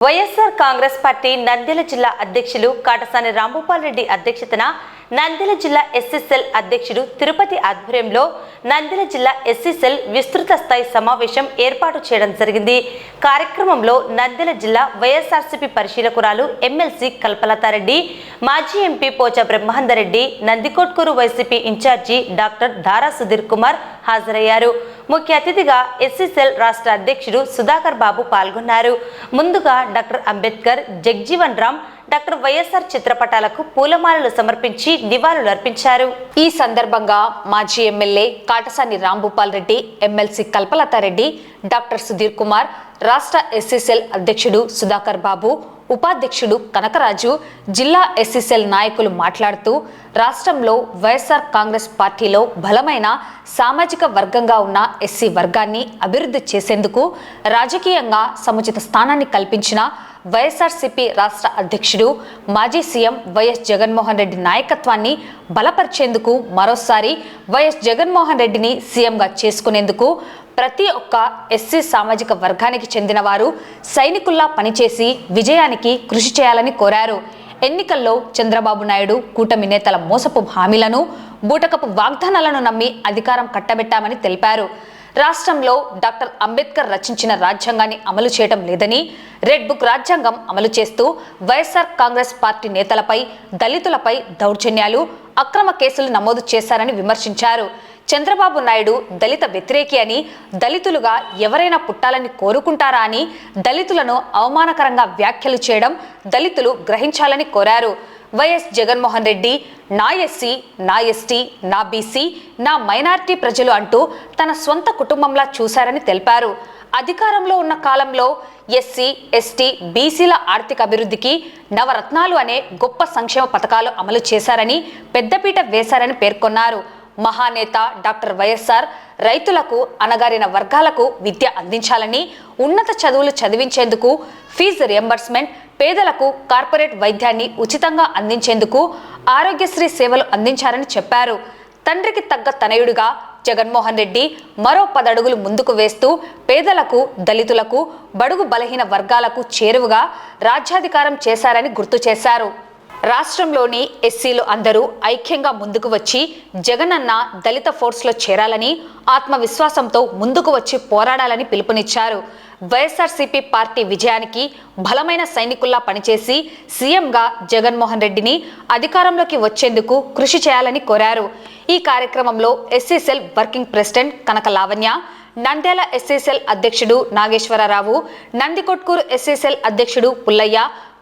YSR Congress party Nandyal జిల్లా అధ్యక్షులు కాటసాని రాంభూపాల్ రెడ్డి అధ్యక్షతన నంద్యాల జిల్లా ఎస్సీసెల్ అధ్యక్షుడు తిరుపతి ఆధ్వర్యంలో నంద్యాల జిల్లా ఎస్సీసెల్ విస్తృత స్థాయి సమావేశం ఏర్పాటు చేయడం జరిగింది. కార్యక్రమంలో నంద్యాల జిల్లా వైఎస్ఆర్సీపీ పరిశీలకురాలు ఎమ్మెల్సీ కల్పలతారెడ్డి మాజీ MP Pocha Brahmananda Reddy Nandikotkur YCP incharge doctor Dara Sudheer Kumar హాజరయ్యారు. ముఖ్య అతిథిగా ఎస్సీసెల్ రాష్ట్ర అధ్యక్షుడు సుధాకర్ బాబు పాల్గొన్నారు. ముందుగా doctor Ambedkar Jagjivan Ram doctor YSR చిత్రపటాలకు పూలమాలలు సమర్పించి నివాళులు అర్పించారు. ఈ సందర్భంగా మాజీ MLA Katasani Rambhupal Reddy MLC Kalpalatha Reddy doctor Sudheer Kumar రాష్ట్ర ఎస్సీసెల్ అధ్యక్షుడు సుధాకర్ బాబు ఉపాధ్యక్షుడు కనకరాజు జిల్లా ఎస్సీసెల్ నాయకులు మాట్లాడుతూ రాష్ట్రంలో వైఎస్ఆర్ కాంగ్రెస్ పార్టీలో బలమైన సామాజిక వర్గంగా ఉన్న ఎస్సీ వర్గాన్ని అభివృద్ధి చేసేందుకు రాజకీయంగా సముచిత స్థానాన్ని కల్పించిన వైఎస్ఆర్సీపీ రాష్ట్ర అధ్యక్షుడు మాజీ సీఎం వైఎస్ జగన్మోహన్ రెడ్డి నాయకత్వాన్ని బలపరిచేందుకు మరోసారి వైఎస్ జగన్మోహన్ రెడ్డిని సీఎంగా చేసుకునేందుకు ప్రతి ఒక్క ఎస్సీ సామాజిక వర్గానికి చెందిన వారు సైనికుల్లా పనిచేసి విజయానికి కృషి చేయాలని కోరారు. ఎన్నికల్లో చంద్రబాబు నాయుడు కూటమి నేతల మోసపు హామీలను బూటకపు వాగ్దానాలను నమ్మి అధికారం కట్టబెట్టామని తెలిపారు. రాష్ట్రంలో డాక్టర్ అంబేద్కర్ రచించిన రాజ్యాంగాన్ని అమలు చేయడం లేదని రెడ్ బుక్ రాజ్యాంగం అమలు చేస్తూ వైఎస్ఆర్ కాంగ్రెస్ పార్టీ నేతలపై దళితులపై దౌర్జన్యాలు అక్రమ కేసులు నమోదు చేశారని విమర్శించారు. చంద్రబాబు నాయుడు దళిత వ్యతిరేకి అని దళితులుగా ఎవరైనా పుట్టాలని కోరుకుంటారా అని దళితులను అవమానకరంగా వ్యాఖ్యలు చేయడం దళితులు గ్రహించాలని కోరారు. వైఎస్ జగన్మోహన్ రెడ్డి నా ఎస్సీ నా ఎస్టీ నా బీసీ నా మైనార్టీ ప్రజలు అంటూ తన సొంత కుటుంబంలా చూశారని తెలిపారు. అధికారంలో ఉన్న కాలంలో ఎస్సీ ఎస్టీ బీసీల ఆర్థిక అభివృద్ధికి నవరత్నాలు అనే గొప్ప సంక్షేమ పథకాలు అమలు చేశారని పెద్దపీట వేశారని పేర్కొన్నారు. మహానేత డాక్టర్ వైఎస్ఆర్ రైతులకు అనగారిన వర్గాలకు విద్య అందించాలని ఉన్నత చదువులు చదివించేందుకు ఫీజు రియంబర్స్మెంట్ పేదలకు కార్పొరేట్ వైద్యాన్ని ఉచితంగా అందించేందుకు ఆరోగ్యశ్రీ సేవలు అందించారని చెప్పారు. తండ్రికి తగ్గ తనయుడిగా జగన్మోహన్ రెడ్డి మరో పదడుగులు ముందుకు వేస్తూ పేదలకు దళితులకు బడుగు బలహీన వర్గాలకు చేరువగా రాజ్యాధికారం చేశారని గుర్తు చేశారు. రాష్ట్రంలోని ఎస్సీలు అందరూ ఐక్యంగా ముందుకు వచ్చి జగనన్న దళిత ఫోర్స్లో చేరాలని ఆత్మవిశ్వాసంతో ముందుకు వచ్చి పోరాడాలని పిలుపునిచ్చారు. వైఎస్ఆర్సీపీ పార్టీ విజయానికి బలమైన సైనికుల్లా పనిచేసి సీఎంగా జగన్మోహన్ రెడ్డిని అధికారంలోకి వచ్చేందుకు కృషి చేయాలని కోరారు. ఈ కార్యక్రమంలో SC cell working president Kanaka Lavanya Nandyal SSL అధ్యక్షుడు నాగేశ్వరరావు నందికొట్కూరు ఎస్ఎస్ఎల్ అధ్యక్షుడు పుల్లయ్య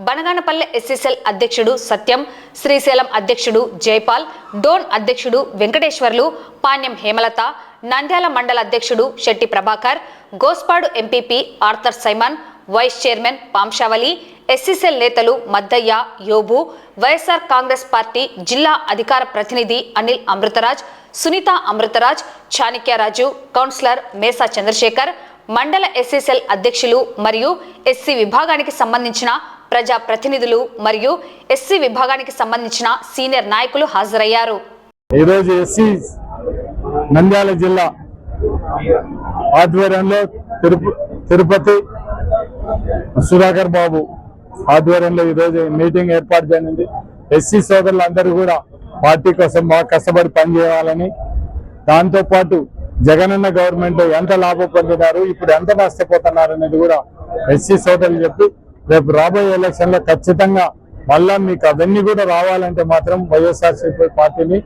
బనగానపల్లె ఎస్ఎస్ఎల్ అధ్యక్షుడు సత్యం శ్రీశైలం అధ్యక్షుడు జైపాల్ డోన్ అధ్యక్షుడు వెంకటేశ్వర్లు పాణ్యం హేమలత నంద్యాల మండల అధ్యక్షుడు Shetty Prabhakar Gospadu MPP Arthur Simon vice chairman Pamshavali SC cell నేతలు Maddaiah Yobu YSR Congress party జిల్లా అధికార ప్రతినిధి అనిల్ అమృతరాజ్ సునీత అమృతరాజ్ చాణక్యరాజు కౌన్సిలర్ మేసా చంద్రశేఖర్ మండల ఎస్సీసెల్ అధ్యక్షులు మరియు ఎస్సీ విభాగానికి సంబంధించిన ప్రజా ప్రతినిధులు మరియు ఎస్సీ విభాగానికి సంబంధించిన సీనియర్ నాయకులు హాజరయ్యారు. ఈరోజు ఎస్సీ నంద్యాల జిల్లా ఆధ్వర్యంలో తిరుపతి సుధాకర్ బాబు ఆధ్వర్యంలో ఈరోజు మీటింగ్ ఏర్పాటు చేయనుంది ఎస్సీ సోదరులందరూ కూడా పార్టీ కోసం బాగా కష్టపడి పనిచేయాలని దాంతో పాటు జగనన్న గవర్నమెంట్ ఎంత లాభం పొందినారు ఇప్పుడు ఎంత నష్టపోతున్నారు అనేది కూడా ఎస్సీ సోదరులు చెప్పి రేపు రాబోయే ఎలక్షన్లో ఖచ్చితంగా మళ్ళా మీకు అవన్నీ కూడా రావాలంటే మాత్రం వైఎస్ఆర్సీపీ పార్టీని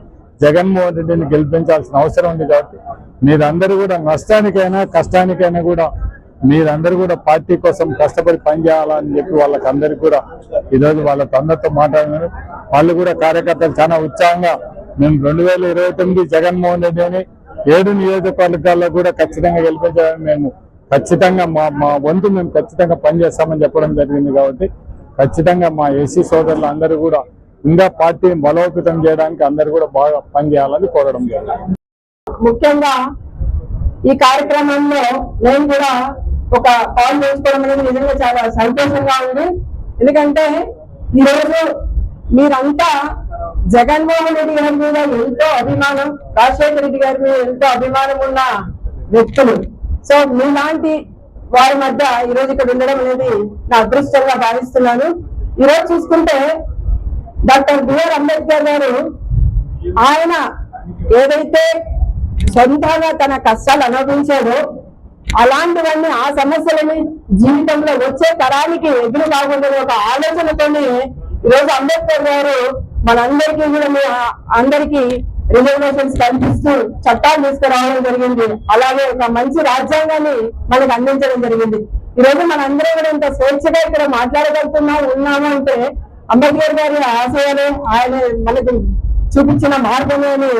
జగన్మోహన్ రెడ్డిని గెలిపించాల్సిన అవసరం ఉంది కాబట్టి మీరందరూ కూడా నష్టానికైనా కష్టానికైనా కూడా మీరందరూ కూడా పార్టీ కోసం కష్టపడి పనిచేయాలని చెప్పి వాళ్ళకి అందరికీ కూడా ఈరోజు వాళ్ళ అందరితో మాట్లాడినారు. వాళ్ళు కూడా కార్యకర్తలు చాలా ఉత్సాహంగా మేము రెండు వేల ఇరవై తొమ్మిది జగన్మోహన్ రెడ్డిని ఏడు నియోజకవర్గాల్లో కూడా ఖచ్చితంగా గెలిపించాలని మేము ఖచ్చితంగా మా మా వంతు మేము ఖచ్చితంగా పనిచేస్తామని చెప్పడం జరిగింది కాబట్టి ఖచ్చితంగా మా ఏసీ సోదరులు అందరూ కూడా ఇంకా పార్టీని బలోపేతం చేయడానికి అందరు కూడా బాగా పనిచేయాలని కోరడం జరిగింది. ముఖ్యంగా ఈ కార్యక్రమంలో నేను కూడా ఒక పాలు చేసుకోవడం అనేది నిజంగా చాలా సంతోషంగా ఉంది. ఎందుకంటే ఈ రోజు మీరంతా జగన్మోహన్ రెడ్డి గారి మీద ఎంతో అభిమానం రాజశేఖర రెడ్డి గారి మీద ఎంతో అభిమానం ఉన్న వ్యక్తులు. సో మీలాంటి వారి మధ్య ఈ ఇక్కడ ఉండడం అనేది నా అదృష్టంగా భావిస్తున్నాను. ఈ రోజు చూసుకుంటే డాక్టర్ బిఆర్ అంబేద్కర్ గారు ఆయన ఏదైతే సొంతంగా తన కష్టాలు అనుభవించాడో అలాంటివన్నీ ఆ సమస్యలని జీవితంలో వచ్చే తరానికి ఎదురు కాకుండా ఒక ఆలోచనతోనే ఈరోజు అంబేద్కర్ గారు మనందరికీ కూడా అందరికీ రిజర్వేషన్స్ కల్పిస్తూ చట్టాలు తీసుకురావడం జరిగింది. అలాగే ఒక మంచి రాజ్యాంగాన్ని మనకు అందించడం జరిగింది. ఈ రోజు మనందరం కూడా ఇంత స్వేచ్ఛగా ఇక్కడ మాట్లాడగలుగుతున్నాం ఉన్నాము అంటే అంబేద్కర్ గారి ఆశయాలు ఆయన మనకు చూపించిన మార్గమే అని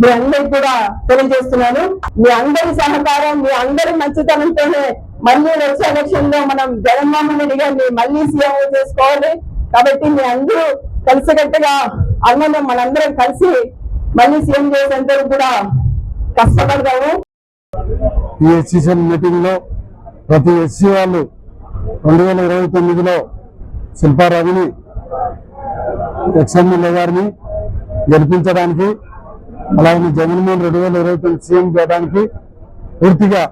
మీ అందరికి కూడా తెలియజేస్తున్నాను. మీ అందరి సహకారం మీ అందరి మంచితనంతోనే మళ్ళీ వచ్చే ఎలక్షన్లో మనం జగన్మోహన్ రెడ్డి గారిని మళ్ళీ సీఎం చేసుకోవాలి. కాబట్టి మీ అందరూ కలిసికట్టుగా అందరం మనందరం కలిసి మళ్ళీ సీఎం చేసేందుకు కూడా కష్టపడతాము ఈ ఎస్సీసీఎల్ మీటింగ్లో ప్రతి ఎస్సీ వాళ్ళు రెండు వేల ఇరవై తొమ్మిదిలో శిల్పారావిని ఎక్స్ఎమ్మెల్యే గారిని గెలిపించడానికి అలాగే జగన్మోహన్ రెండు వేల ఇరవై తొమ్మిది సీఎం చేయడానికి పూర్తిగా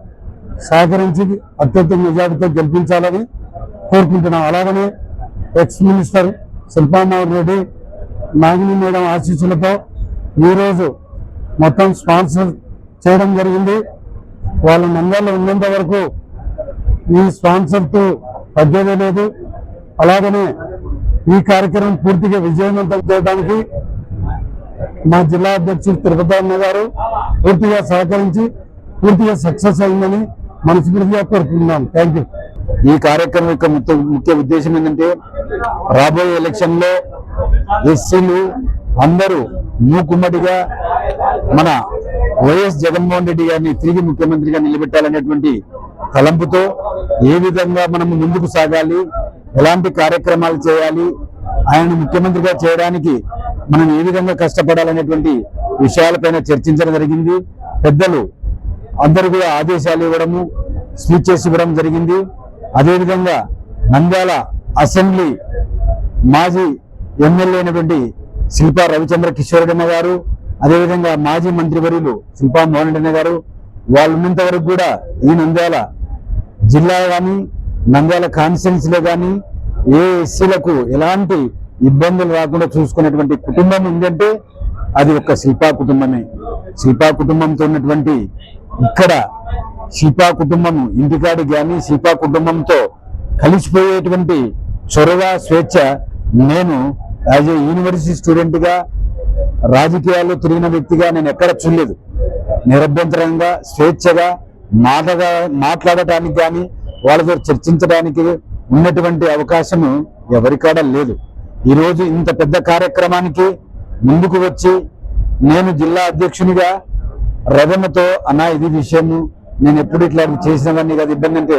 సహకరించి అత్యంత మెజార్టీతో గెలిపించాలని కోరుకుంటున్నాం. అలాగనే ex minister Shilpa Mohan Reddy Nagini madam ఆశీస్సులతో ఈరోజు మొత్తం స్పాన్సర్ చేయడం జరిగింది. వాళ్ళ నంద్యాలలో ఉన్నంత వరకు ఈ స్పాన్సర్తో తగ్గేదే లేదు. అలాగనే ఈ కార్యక్రమం పూర్తిగా విజయవంతం చేయడానికి మా జిల్లా అధ్యక్షుడు తిరుపతి గారు పూర్తిగా సహకరించి పూర్తిగా సక్సెస్ అయిందని మనస్ఫూర్తిగా కోరుకుంటున్నాం. థ్యాంక్ యూ ఈ కార్యక్రమం యొక్క ముఖ్య ముఖ్య ఉద్దేశం ఏంటంటే రాబోయే ఎలక్షన్లో ఎస్సీలు అందరూ మూకుమ్మడిగా మన వైఎస్ జగన్మోహన్ రెడ్డి గారిని తిరిగి ముఖ్యమంత్రిగా నిలబెట్టాలనేటువంటి తలంపుతో ఏ విధంగా మనం ముందుకు సాగాలి ఎలాంటి కార్యక్రమాలు చేయాలి ఆయన ముఖ్యమంత్రిగా చేయడానికి మనం ఏ విధంగా కష్టపడాలనేటువంటి విషయాలపైన చర్చించడం జరిగింది. పెద్దలు అందరూ కూడా ఆదేశాలు ఇవ్వడము స్పీచెస్ ఇవ్వడం జరిగింది. అదేవిధంగా నంద్యాల అసెంబ్లీ మాజీ ఎమ్మెల్యే అయినటువంటి శిల్పా రవిచంద్ర కిషోరడన్న గారు అదేవిధంగా మాజీ మంత్రివర్యులు శిల్పా మోహన్ రెడ్డి గారు వాళ్ళు ఉన్నంత వరకు కూడా ఈ నంద్యాల జిల్లా కానీ నంద్యాల కాన్స్టిట్యున్సీ లో కానీ ఏ ఎస్సీలకు ఎలాంటి ఇబ్బందులు రాకుండా చూసుకునేటువంటి కుటుంబం ఉందంటే అది ఒక శిల్పా కుటుంబమే. శిల్పా కుటుంబంతో ఉన్నటువంటి ఇక్కడ శిల్పా కుటుంబం ఇంటికాడి కానీ శిల్పా కుటుంబంతో కలిసిపోయేటువంటి చొరవ స్వేచ్ఛ నేను యాజ్ ఏ యూనివర్సిటీ స్టూడెంట్గా రాజకీయాల్లో తిరిగిన వ్యక్తిగా నేను ఎక్కడ చూడలేదు. నిరభ్యంతరంగా స్వేచ్ఛగా మాటగా మాట్లాడటానికి కానీ వాళ్ళతో చర్చించడానికి ఉన్నటువంటి అవకాశం ఎవరికాడ లేదు. ఈరోజు ఇంత పెద్ద కార్యక్రమానికి ముందుకు వచ్చి నేను జిల్లా అధ్యక్షునిగా రవణతో అన్నా ఇది విషయము నేను ఎప్పుడు ఇట్లా చేసినవన్నీ కదా. ఇబ్బంది అంటే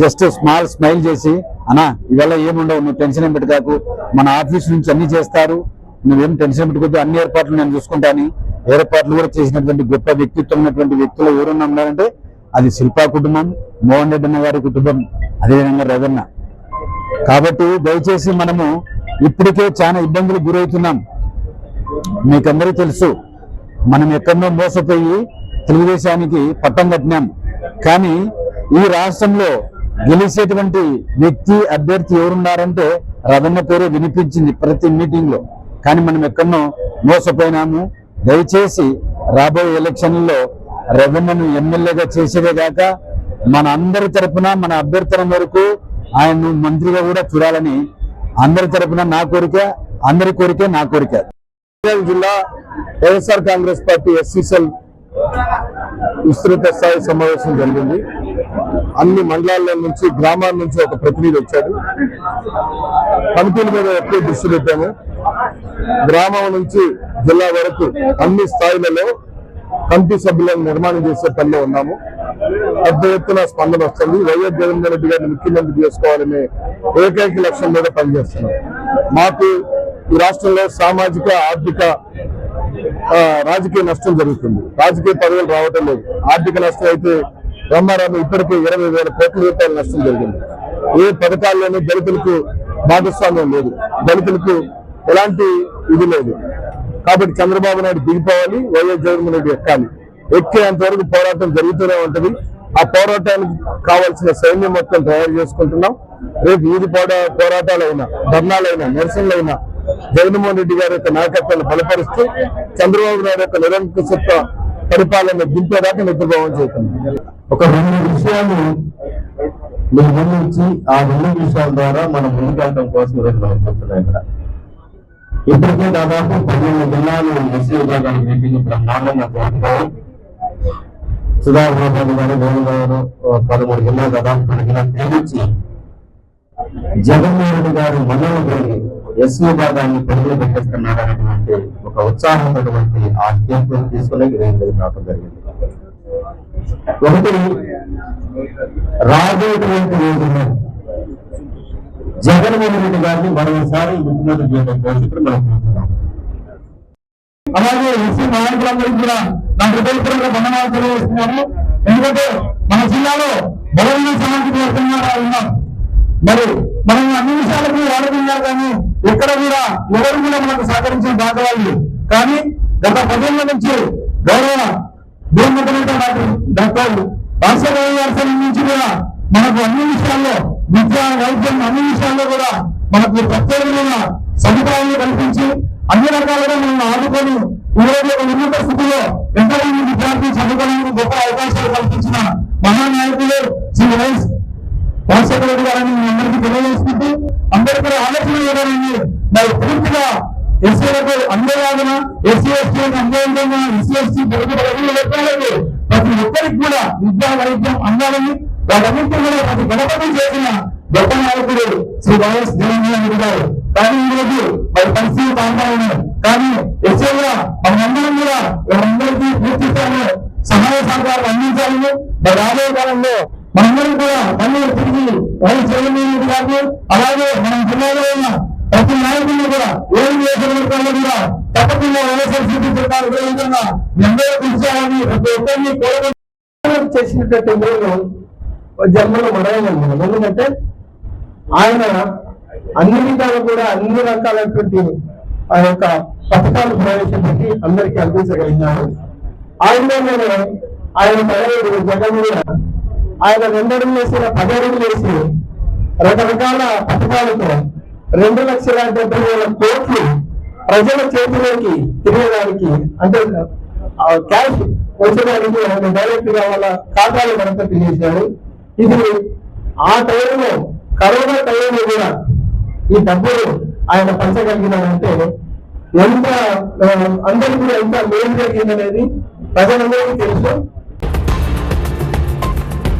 జస్ట్ స్మాల్ స్మైల్ చేసి అన్నా ఇవాళ ఏముండవు నువ్వు టెన్షన్ ఏం పెట్టుకాకు. మన ఆఫీస్ నుంచి అన్ని చేస్తారు. నువ్వేం టెన్షన్ పెట్టుకోద్దు అన్ని ఏర్పాట్లు నేను చూసుకుంటాను. ఏర్పాట్లు కూడా చేసినటువంటి గొప్ప వ్యక్తిత్వం ఉన్నటువంటి వ్యక్తులు ఎవరున్నా ఉన్నారంటే అది శిల్పా కుటుంబం మోహన్ రెడ్డి అన్న గారి కుటుంబం అదేవిధంగా రవణ. కాబట్టి దయచేసి మనము ఇప్పటికే చాలా ఇబ్బందులు గురవుతున్నాం. మీకందరూ తెలుసు మనం ఎక్కడో మోసపోయి తెలుగుదేశానికి పట్టం కట్టినాం. కానీ ఈ రాష్ట్రంలో గెలిచేటువంటి వ్యక్తి అభ్యర్థి ఎవరున్నారంటే రవణ పేరు వినిపించింది ప్రతి మీటింగ్లో కానీ మనం ఎక్కడో మోసపోయినాము. దయచేసి రాబోయే ఎలక్షన్లలో రవణను ఎమ్మెల్యేగా చేసేదే కాక మన అందరి తరపున మన అభ్యర్థన వరకు ఆయన్ను మంత్రిగా కూడా చూడాలని అందరి తరపున నా కోరిక అందరి కోరికే నా కోరిక. జిల్లా వైఎస్ఆర్ కాంగ్రెస్ పార్టీ ఎస్సీసెల్ విస్తృత స్థాయి సమావేశం జరిగింది. అన్ని మండలాల నుంచి గ్రామాల నుంచి ఒక ప్రతినిధి వచ్చాడు. కమిటీల మీద ఎక్కువ దృష్టి పెట్టాము. గ్రామం నుంచి జిల్లా వరకు అన్ని స్థాయిలలో కమిటీ సభ్యులను నిర్మాణం చేసే పనిలో ఉన్నాము. పెద్ద ఎత్తున స్పందన వస్తుంది. వైఎస్ జగన్మోహన్ రెడ్డి గారిని ముఖ్యమంత్రి చేసుకోవాలనే ఏకైక లక్ష్యం మీద పనిచేస్తున్నాం. మాకు ఈ రాష్ట్రంలో సామాజిక ఆర్థిక ఆ, రాజకీయ నష్టం జరుగుతుంది. రాజకీయ పదవులు రావటం లేదు. ఆర్థిక నష్టం అయితే బ్రహ్మారావు ఇప్పటికే ఇరవై వేల కోట్ల రూపాయల నష్టం జరిగింది. ఏ పథకాల్లోనూ దళితులకు భాగస్వామ్యం లేదు. దళితులకు ఎలాంటి ఇది లేదు. కాబట్టి చంద్రబాబు నాయుడు దిగిపోవాలి వైఎస్ జగన్మోహన్ రెడ్డి ఎక్కాలి. ఎక్కేంత వరకు పోరాటం జరుగుతూనే ఉంటది. ఆ పోరాటానికి కావాల్సిన సైన్యం మొత్తం తయారు చేసుకుంటున్నాం. రేపు వీధి పోరా పోరాటాలైనా ధర్నాలైనా నిరసనలైనా జగన్మోహన్ రెడ్డి గారి యొక్క నాయకత్వాన్ని బలపరుస్తూ చంద్రబాబు నాయుడు యొక్క నిరంకుశత్వ పరిపాలన దింపేదాకా నిద్రభావం చేస్తున్నాం. ఒక రెండు విషయాలు మీరు గమనించి ఆ రెండు విషయాల ద్వారా మనం ముందుకెళ్ళడం కోసం ఇక్కడ. ఇప్పటికే దాదాపు పన్నెండు జిల్లాలు ఎస్సీ విభాగాలు మీటింగ్ బ్రహ్మాండంగా జరుగుతాయి సుధాకర్ గారు వేణు గారు పదమూడు జిల్లాలు దాదాపు పది జిల్లాలు తేలించి జగన్మోహన్ రెడ్డి గారు మన్నలు పెరిగి ఎస్సీ విభాగాన్ని పరుగులు పెట్టేస్తున్నారనేటువంటి ఒక ఉత్సాహమైనటువంటి ఆ స్టేట్మెంట్ తీసుకునే ఈరోజు రావడం జరిగింది. ఒకటి రాబోయేటువంటి రోజుల్లో జగన్మోహన్ రెడ్డి గారిని మరోసారి ముఖ్యమంత్రి చేయడం కోసం ఇప్పుడు మనం కోరుతున్నాం అలాగే ఎస్సీ నాయకులందరికీ కూడా నా హృదయపూర్వక ధన్యవాదాలు తెలియజేస్తున్నాను. ఎందుకంటే మన జిల్లాలో బలమైన సమాజం ఉన్నాం మరి మనం అన్ని విషయాలకు వాడుతున్నారు కానీ ఇక్కడ కూడా ఎవరు కూడా మనకు సహకరించిన భాగవాళ్ళు కానీ గత పదేళ్ళ నుంచి గౌరవ భూముఖమైన డాక్టర్ రాజశేఖర గారి నుంచి కూడా మనకు అన్ని విషయాల్లో విద్య వైద్యం అన్ని విషయాల్లో కూడా మనకు ప్రత్యేకమైన సదుపాయాలు కల్పించి అన్ని రకాలుగా మనం ఆదుకొని ఈ రోజు ఒక ఉన్నత స్థితిలో ఎంతో మంది విద్యార్థులు చదువుకోవడానికి గొప్ప అవకాశాలు కల్పించిన మహానాయకులు శ్రీ వైఎస్ రాజశేఖర రెడ్డి గారిని మీ అందరికీ తెలియజేసుకుంటూ అందరూ కూడా ఆలోచన ఇవ్వాలని మరి పూర్తిగా ఎస్సీలకు అందజేయాలన ఎస్సీ ఎస్టీ అందజేయాలన్నా ఎస్సీ ఎస్టీ ప్రతి ఒక్కరికి కూడా విద్యా వైద్యం అందాలని వాటన్నింటి కూడా ప్రతి గణపతి చేసిన గొప్ప నాయకుడు శ్రీ వైఎస్ జగన్మోహన్ రెడ్డి గారు. కానీ ఈ రోజు మరి పరిస్థితి కాంతా ఉన్నాయి కానీ ఎస్ఏగా మనందరం కూడా వాళ్ళందరికీ పూర్తి స్థాయిలో సహాయ సహకారాలు అందించాలని మరి రాబోయే కాలంలో మనందరం కూడా మళ్ళీ తిరిగి వైఎస్ జగన్మోహన్ రెడ్డి గారిని అలాగే మన జిల్లాలో ఉన్న ప్రతి నాయకులు కూడా ఏం నియోజకవర్గాల్లో కూడా తప్పకుండా వైఎస్ఆర్సీపీ సర్కారు విధంగా ఎందరో అందరూ ప్రతి ఒక్కరిని కోరుకుంటున్నారు చేసినటువంటి మేలు జన్మలో మరవలేము ఎందుకంటే ఆయన అన్ని విధాలు కూడా అన్ని రకాలైనటువంటి ఆ యొక్క పథకాలు ప్రవేశపెట్టి అందరికీ అందించగలిగినారు ఆయనలోనే ఆయన తయారు జగన్ ఆయన రెండడుగులు వేసిన పదడుగులు వేసి రకరకాల పథకాలతో రెండు లక్షల డెబ్బై వేల కోట్లు ప్రజల చేతిలోకి తిరగడానికి అంటే క్యాష్ వచ్చేదానికి ఆయన డైరెక్ట్గా వాళ్ళ ఖాతాలు గణపతి తెలియజేశారు ఇది ఆ టైంలో కరోనా టైంలో కూడా ఈ డబ్బులు ఆయన పంచగలిగినారంటే ఎంత అందరికీ కూడా ఎంత మేలు జరిగిందనేది ప్రజలందరికీ తెలుసు.